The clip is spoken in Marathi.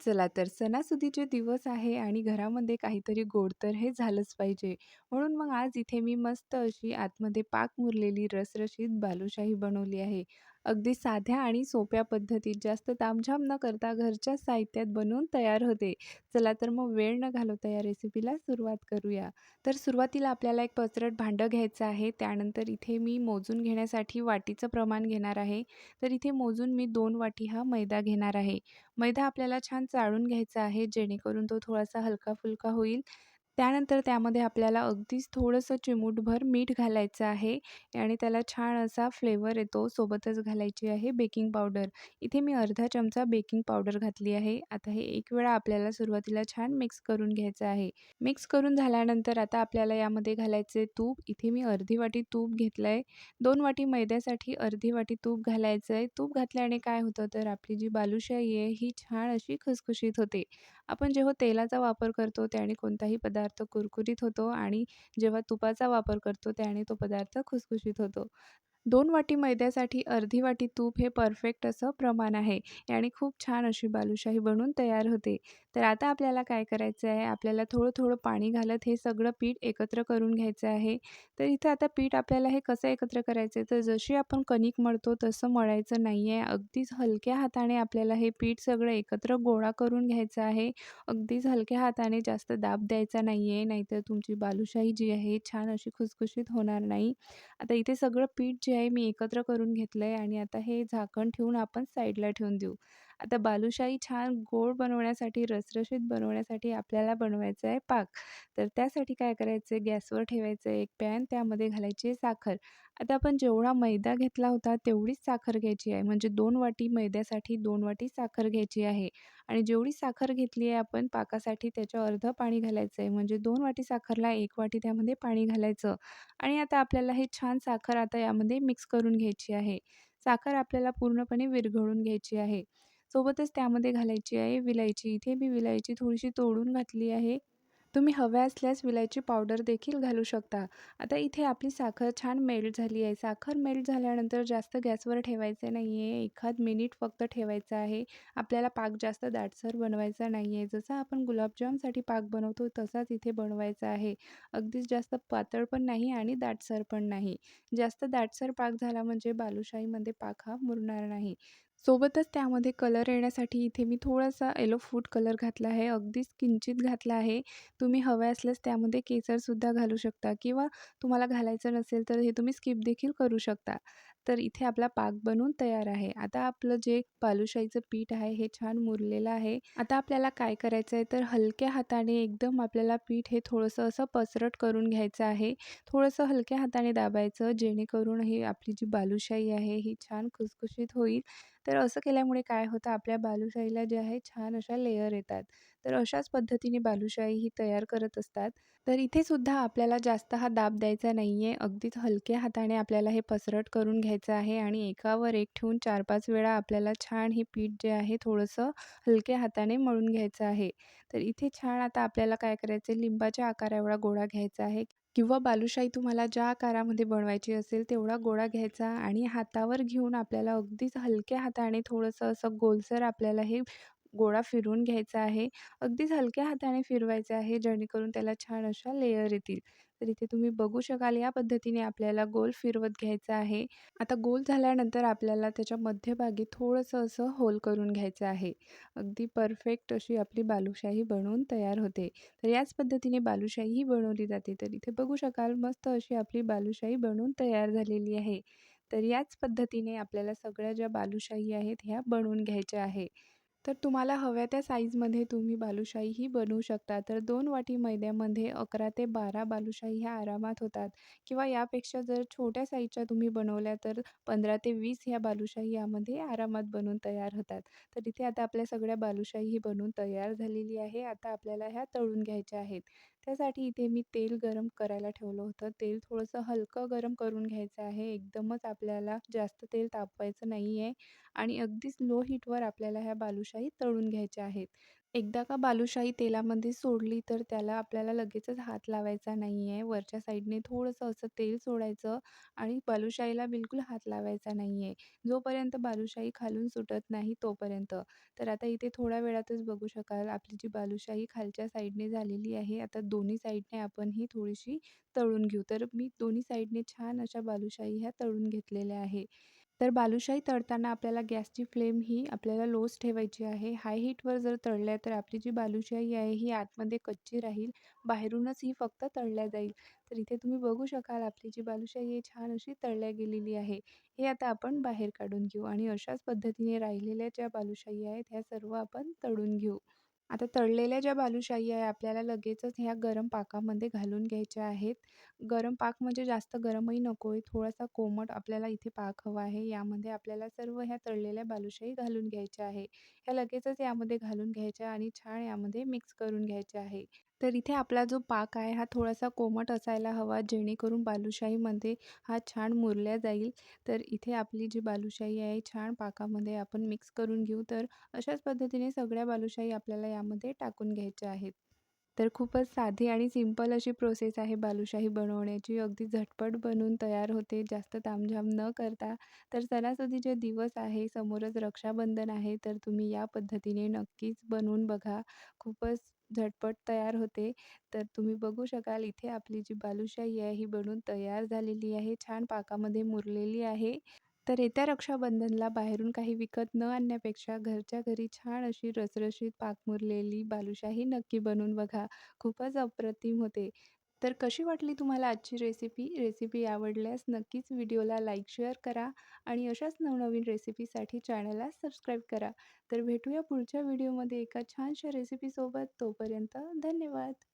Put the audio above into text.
चला तर सणासुदीचे दिवस आहे आणि घरामध्ये काहीतरी गोड तर हे झालंच पाहिजे. म्हणून मग आज इथे मी मस्त अशी आतमध्ये पाक मुरलेली रसरशीत बालुशाही बनवली आहे. अगदी साध्या आणि सोप्या पद्धतीत जास्त तामझाम न करता घरच्या साहित्यात बनवून तयार होते. चला तर मग वेळ न घालवता या रेसिपीला सुरुवात करूया. तर सुरुवातीला आपल्याला एक पसरट भांडं घ्यायचं आहे. त्यानंतर इथे मी मोजून घेण्यासाठी वाटीचं प्रमाण घेणार आहे. तर इथे मोजून मी दोन वाटी हा मैदा घेणार आहे. मैदा आपल्याला छान चाळून घ्यायचा आहे जेणेकरून तो थोडासा हलका-फुलका होईल. त्यानंतर त्यामध्ये आपल्याला अगदीच थोडंसं चिमूटभर मीठ घालायचं आहे आणि त्याला छान असा फ्लेवर येतो. सोबतच घालायची आहे बेकिंग पावडर. इथे मी अर्धा चमचा बेकिंग पावडर घातली आहे. आता हे एक वेळा आपल्याला सुरुवातीला छान मिक्स करून घ्यायचं आहे. मिक्स करून झाल्यानंतर आता आपल्याला यामध्ये घालायचे तूप. इथे मी अर्धी वाटी तूप घेतलं आहे. दोन वाटी मैद्यासाठी अर्धी वाटी तूप घालायचं आहे. तूप घातल्याने काय होतं तर आपली जी बालुशाही आहे ही छान अशी खुसखुशीत होते. आपण जेव्हा तेलाचा वापर करतो त्याने कोणताही पदार्थ कुरकुरीत होतो आणि जेव्हा तुपाचा वापर करतो त्याने तो पदार्थ खुसखुशीत होतो. दोन वाटी मैद्यासाठी अर्धी वाटी तूप हे परफेक्ट असं प्रमाण आहे. याने खूप छान अशी बालुशाही बनून तयार होते. तर आता आपल्याला काय करायचं आहे, आपल्याला थोडं-थोडं पाणी घालत हे सगळं पीठ एकत्र करून घ्यायचं आहे. तर इथं आता पीठ आपल्याला हे कसं एकत्र करायचं आहे, तर जशी आपण कणिक मळतो तसं मळायचं नाही आहे. अगदीच हलक्या हाताने आपल्याला हे पीठ सगळं एकत्र गोळा करून घ्यायचं आहे. अगदीच हलक्या हाताने जास्त दाब द्यायचा नाही आहे, नाहीतर तुमची बालुशाही जी आहे छान अशी खुसखुशीत होणार नाही. आता इथे सगळं पीठ जे आहे मी एकत्र करून घेतलं आहे आणि आता हे झाकण ठेवून आपण साईडला ठेवून देऊ. आता बालुशाही छान गोड बनवण्यासाठी, रसरशीत बनवण्यासाठी आपल्याला बनवायचं आहे पाक. तर त्यासाठी काय करायचं आहे, गॅसवर ठेवायचं आहे एक पॅन, त्यामध्ये घालायची आहे साखर. आता आपण जेवढा मैदा घेतला होता तेवढीच साखर घ्यायची आहे. म्हणजे दोन वाटी मैद्यासाठी दोन वाटी साखर घ्यायची आहे आणि जेवढी साखर घेतली आहे आपण पाकासाठी त्याच्या अर्धं पाणी घालायचं आहे. म्हणजे दोन वाटी साखरला एक वाटी त्यामध्ये पाणी घालायचं आणि आता आपल्याला हे छान साखर आता यामध्ये मिक्स करून घ्यायची आहे. साखर आपल्याला पूर्णपणे विरघळून घ्यायची आहे. सोबतच त्यामध्ये घालायची आहे विलायची. इथे मी विलायची थोडीशी तोडून घातली आहे. तुम्ही हव्या असल्यास विलायची पावडर देखील घालू शकता. आता इथे आपली साखर छान मेल्ट झाली आहे. साखर मेल्ट झाल्यानंतर जास्त गॅसवर ठेवायचं नाही आहे. एखाद मिनिट फक्त ठेवायचं आहे. आपल्याला पाक जास्त दाटसर बनवायचा नाही आहे. जसं आपण गुलाबजामसाठी पाक बनवतो तसाच इथे बनवायचा आहे. अगदीच जास्त पातळ पण नाही आणि दाटसर पण नाही. जास्त दाटसर पाक झाला म्हणजे बालुशाहीमध्ये पाक हा मुरणार नाही. सोबतच त्यामध्ये कलर येण्यासाठी इथे मी थोडासा येलो फूड कलर घातला आहे. अगदीच किंचित घातला आहे. तुम्ही हवे असल्यास त्यामध्ये केसरसुद्धा घालू शकता किंवा तुम्हाला घालायचं नसेल तर हे तुम्ही स्किप देखील करू शकता. तर इथे आपला पाक बनून तयार आहे. आता आपलं जे बालुशाहीचं पीठ आहे हे छान मुरलेलं आहे. आता आपल्याला काय करायचं आहे तर हलक्या हाताने एकदम आपल्याला पीठ हे थोडंसं असं पसरट करून घ्यायचं आहे. थोडंसं हलक्या हाताने दाबायचं जेणेकरून हे आपली जी बालुशाही आहे ही छान खुसखुशीत होईल. तर असं केल्यामुळे काय होतं आपल्या बालुशाहीला जे आहे छान अशा लेयर येतात. तर अशाच पद्धतीने बालुशाही ही तयार करत असतात. तर इथे सुद्धा आपल्याला जास्त हा दाब द्यायचा नाही आहे. अगदीच हलक्या हाताने आपल्याला हे पसरट करून घ्यायचं आहे आणि एकावर एक ठेवून 4-5 वेळा आपल्याला छान हे पीठ जे आहे थोडंसं हलक्या हाताने मळून घ्यायचं आहे. तर इथे छान आता आपल्याला काय करायचं आहे लिंबाच्या आकाराएवढा गोळा घ्यायचा आहे किंवा बालुशाही तुम्हाला ज्या आकारामध्ये बनवायची असेल तेवढा गोळा घ्यायचा आणि हातावर घेऊन आपल्याला अगदीच हलक्या हाताने थोडंसं असं गोलसर आपल्याला हे गोळा फिरवून घ्यायचा आहे. अगदीच हलक्या हाताने फिरवायचं आहे जेणेकरून त्याला छान अशा लेयर येतील. तर इथे तुम्ही बघू शकाल या पद्धतीने आपल्याला गोल फिरवत घ्यायचा आहे. आता गोल झाल्यानंतर आपल्याला त्याच्या मध्यभागी थोडंसं असं होल करून घ्यायचं आहे. अगदी परफेक्ट अशी आपली बालुशाही बनवून तयार होते. तर याच पद्धतीने बालुशाहीही बनवली जाते. तर इथे बघू शकाल मस्त अशी आपली बालुशाही बनवून तयार झालेली आहे. तर याच पद्धतीने आपल्याला सगळ्या ज्या बालुशाही आहेत ह्या बनवून घ्यायच्या आहे. तर तुम्हाला हव्या त्या साईजमध्ये तुम्ही बालुशाहीही बनवू शकता. तर दोन वाटी मैद्यामध्ये 11 ते 12 बालुशाही ह्या आरामात होतात किंवा यापेक्षा जर छोट्या साईजच्या तुम्ही बनवल्या तर 15 ते वीस ह्या बालुशाही यामध्ये आरामात बनून तयार होतात. तर इथे आता आपल्या सगळ्या बालुशाही बनवून तयार झालेली आहे. आता आपल्याला ह्या तळून घ्यायच्या आहेत. त्यासाठी इथे मी तेल गरम करायला ठेवलं होतं. तेल थोडंसं हलकं गरम करून घ्यायचं आहे. एकदमच आपल्याला जास्त तेल तापवायचं नाही आहे आणि अगदीच लो हीटवर आपल्याला ह्या बालुशाही तळून घ्यायच्या आहेत. एकदा का बालुशाही तेलामध्ये सोडली, तर त्याला आपल्याला लगेचच हात लावायचा नाही आहे. वरच्या साईडने थोडंसं असं तेल सोडायचं आणि बालुशाहीला बिलकुल हात लावायचा नाही आहे. जोपर्यंत बालुशाही खालून सुटत नाही तोपर्यंत. तर आता इथे थोड्या वेळातच बघू शकाल आपली जी बालुशाही खालच्या साईडने झालेली आहे. आता दोन्ही साईडने आपण ही थोडीशी तळून घेऊ. तर मी दोन्ही साईडने छान अशा बालुशाही ह्या तळून घेतलेल्या आहे. तर बालुशाही तळताना आपल्याला गॅसची फ्लेम ही आपल्याला लोच ठेवायची आहे. हाय हीटवर जर तळल्या तर आपली जी बालुशाही आहे ही आतमध्ये कच्ची राहील. बाहेरूनच ही फक्त तळल्या जाईल. तर इथे तुम्ही बघू शकाल आपली जी बालुशाही आहे छान अशी तळल्या गेलेली आहे. हे आता आपण बाहेर काढून घेऊ आणि अशाच पद्धतीने राहिलेल्या ज्या बालुशाही आहेत ह्या सर्व आपण तळून घेऊ. आता तळलेल्या ज्या बालुशाही आहे आपल्याला लगेचच ह्या गरम पाकामध्ये घालून घ्यायच्या आहेत. गरम पाक म्हणजे जास्त गरमही नको आहे, थोडासा कोमट आपल्याला इथे पाक हवा आहे. यामध्ये आपल्याला सर्व ह्या तळलेल्या बालुशाही घालून घ्यायच्या आहे. ह्या लगेचच यामध्ये घालून घ्यायच्या आणि छान यामध्ये मिक्स करून घ्यायचे आहे. तर इथे आपला जो पाक आहे हा थोडासा कोमट असायला हवा जेणेकरून बालुशाहीमध्ये हा छान मुरल्या जाईल. तर इथे आपली जी बालुशाही आहे छान पाकामध्ये आपण मिक्स करून घेऊ. तर अशाच पद्धतीने सगळ्या बालुशाही आपल्याला यामध्ये टाकून घ्यायच्या आहेत. तर खूपच साधी आणि सिंपल अशी प्रोसेस आहे बालुशाही बनवण्याची. अगदी झटपट बनून तयार होते जास्त तामझाम न करता. तर सणासुदीचे दिवस आहे, समोरच रक्षाबंधन आहे, तर तुम्ही या पद्धतीने नक्कीच बनवून बघा. खूपच झटपट तयार होते. तर तुम्ही बघू शकाल इथे आपली जी बालुशाही आहे ही बनून तयार झालेली आहे. छान पाकामध्ये मुरलेली आहे. तर येत्या रक्षाबंधनला बाहेरून काही विकत न आणण्यापेक्षा घरच्या घरी छान अशी रसरशीत पाक मुरलेली बालुशाही नक्की बनवून बघा. खूपच अप्रतिम होते. तर कशी वाटली तुम्हाला आजची रेसिपी? रेसिपी आवडल्यास नक्कीच व्हिडिओला लाईक, शेअर करा आणि अशाच नवनवीन रेसिपीसाठी चॅनलला सबस्क्राईब करा. तर भेटूया पुढच्या व्हिडिओमध्ये एका छानशा रेसिपीसोबत. तोपर्यंत धन्यवाद.